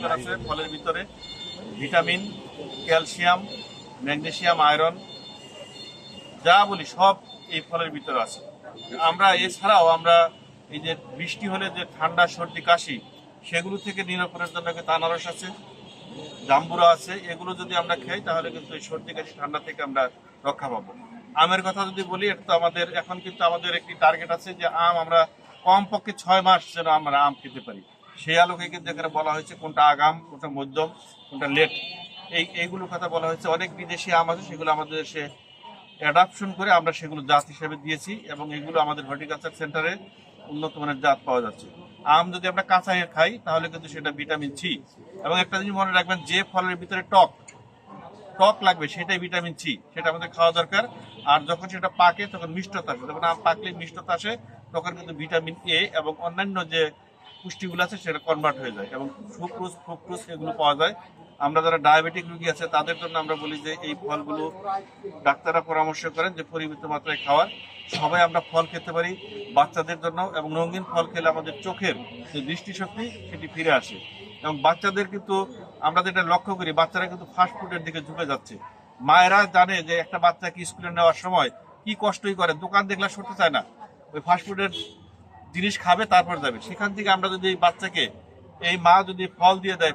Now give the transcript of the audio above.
উপাদান আছে, ফলের ভিতরে। ভিটামিন, ক্যালসিয়াম, ম্যাগনেসিয়াম, আয়রন, যা বলি, সব এই ফলের ভিতরে আছে। আমরা এছাড়াও আমরা এই যে বৃষ্টি হলে যে ঠান্ডা, সর্দি, কাশি, সেগুলো থেকে নিরাপদের জন্য কিন্তু আনারস আছে, জাম্বুরা আছে, এগুলো যদি আমরা খাই, তাহলে কিন্তু এই সর্দি, কাশি, ঠান্ডা থেকে আমরা রক্ষা পাবো। আমের কথা যদি বলি, এটা তো আমাদের, এখন কিন্তু আমাদের একটি টার্গেট আছে যে আম আমরা কমপক্ষে ছয় মাস যেন আমরা আম খেতে পারি। সেই আলোকে কিন্তু এখানে বলা হয়েছে কোনটা আগাম, কোনটা মধ্যম, কোনটা লেট এই এইগুলো কথা বলা হয়েছে। অনেক বিদেশি আম আছে, সেগুলো আমাদের দেশে অ্যাডাপশন করে আমরা সেগুলো জাত হিসেবে দিয়েছি এবং এগুলো আমাদের হর্টিকালচার সেন্টারে উন্নত মানের জাত পাওয়া যাচ্ছে। আম যদি আমরা কাঁচা খাই, তাহলে কিন্তু সেটা ভিটামিন সি এবং একটা জিনিস মনে রাখবেন, যে ফলের ভিতরে টক টক লাগবে, সেটাই ভিটামিন সি সেটা আমাদের খাওয়া দরকার। আর যখন সেটা পাকে, তখন মিষ্টতা আসে। যখন আম পাকলে মিষ্টতা আসে, তখন কিন্তু ভিটামিন এ এবং অন্যান্য যে পুষ্টিগুলো আছে, সেটা কনভার্ট হয়ে যায় এবং সুক্রোজ ফ্রুক্টোজ এগুলো পাওয়া যায়। আমরা যারা ডায়াবেটিক রোগী আছে, তাদের জন্য আমরা বলি যে এই ফলগুলো ডাক্তাররা পরামর্শ করেন যে পরিমিত মাত্রায় খাওয়ার। সবাই আমরা ফল খেতে পারি বাচ্চাদের জন্য এবং রঙিন ফল খেলে আমাদের চোখের যে দৃষ্টিশক্তি, সেটি ফিরে আসে। এবং বাচ্চাদের কিন্তু আমরা যেটা লক্ষ্য করি, বাচ্চারা কিন্তু ফাস্ট ফুডের দিকে ঝুঁকে যাচ্ছে। মায়েরা জানে যে একটা বাচ্চাকে স্কুলে নেওয়ার সময় কি কষ্টই করে, দোকান দেখলে সরতে চায় না। ওই ফাস্ট ফুডের জিনিস খাবে, তারপর যাবে। সেখান থেকে আমরা যদি বাচ্চাকে, এই মা যদি ফল দিয়ে দেয়